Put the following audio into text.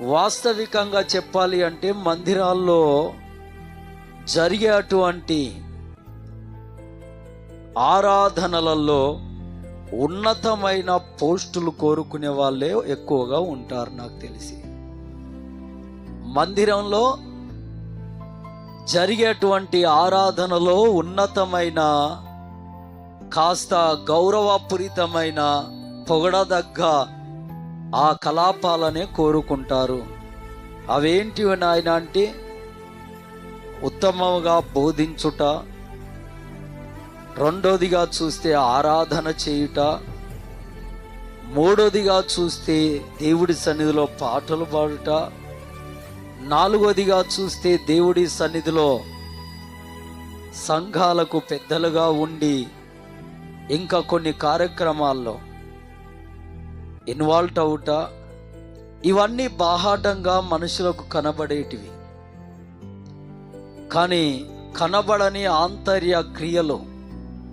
వాస్తవికంగా చెప్పాలి అంటే మందిరాల్లో జరిగే అటువంటి ఆరాధనలలో ఉన్నతమైన పోస్టులు కోరుకునే వాళ్ళే ఎక్కువగా ఉంటారు నాకు తెలిసి. మందిరంలో జరిగేటువంటి ఆరాధనలో ఉన్నతమైన కాస్త గౌరవపూరితమైన పొగడదగ్గ ఆ కలాపాలనే కోరుకుంటారు. అవేంటివి నాయన అంటే ఉత్తమంగా బోధించుట రెండోదిగా చూస్తే ఆరాధన చేయుట మూడోదిగా చూస్తే దేవుడి సన్నిధిలో పాటలు పాడుట నాలుగోదిగా చూస్తే దేవుడి సన్నిధిలో సంఘాలకు పెద్దలుగా ఉండి ఇంకా కొన్ని కార్యక్రమాల్లో ఇన్వాల్వ్ అవుట. ఇవన్నీ బాహాటంగా మనుషులకు కనబడేటివి. కానీ కనబడని ఆంతర్య క్రియలో